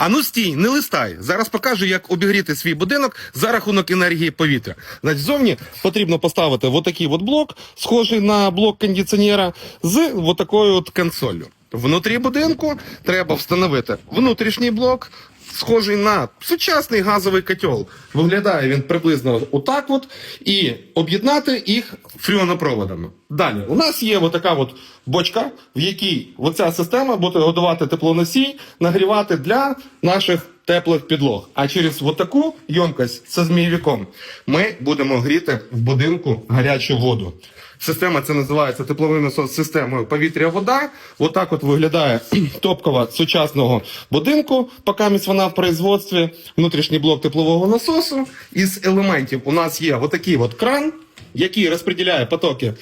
А ну стій, не листай. Зараз покажу, як обігріти свій будинок за рахунок енергії повітря. Значить, зовні потрібно поставити отакий от блок, схожий на блок кондиціонера, з отакою от консолью. Внутрі будинку треба встановити внутрішній блок, схожий на сучасний газовий котел. Виглядає він приблизно отак от, і об'єднати їх фріонопроводами. Далі, у нас є отака от бочка, в якій оця система буде годувати теплоносій, нагрівати для наших теплих підлог. А через отаку ємкость зі змійовиком ми будемо гріти в будинку гарячу воду. Система це називається тепловим насос системою повітря-вода. Отак от виглядає топкова сучасного будинку, поки вона в производстві. Внутрішній блок теплового насосу. Із елементів у нас є отакий от кран, який розподіляє потоки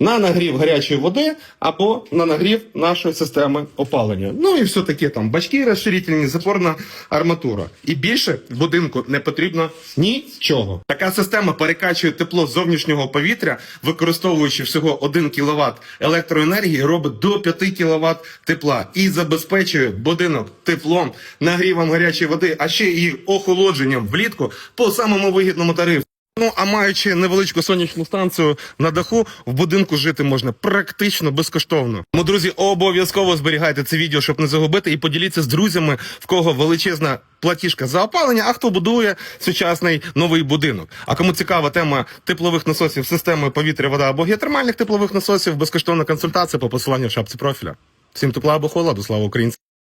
на нагрів гарячої води або на нагрів нашої системи опалення. Ну і все таке там бачки розширительні, запорна арматура. І більше будинку не потрібно нічого. Така система перекачує тепло з зовнішнього повітря, використовуючи всього 1 кВт електроенергії, робить до 5 кВт тепла і забезпечує будинок теплом, нагрівом гарячої води, а ще і охолодженням влітку по самому вигідному тарифу. Ну, а маючи невеличку сонячну станцію на даху, в будинку жити можна практично безкоштовно. Тому, друзі, обов'язково зберігайте це відео, щоб не загубити, і поділіться з друзями, в кого величезна платіжка за опалення, а хто будує сучасний новий будинок. А кому цікава тема теплових насосів з системою повітря, вода або геотермальних теплових насосів, безкоштовна консультація по посиланню в шапці профіля. Всім тепла або холоду, слава Українці!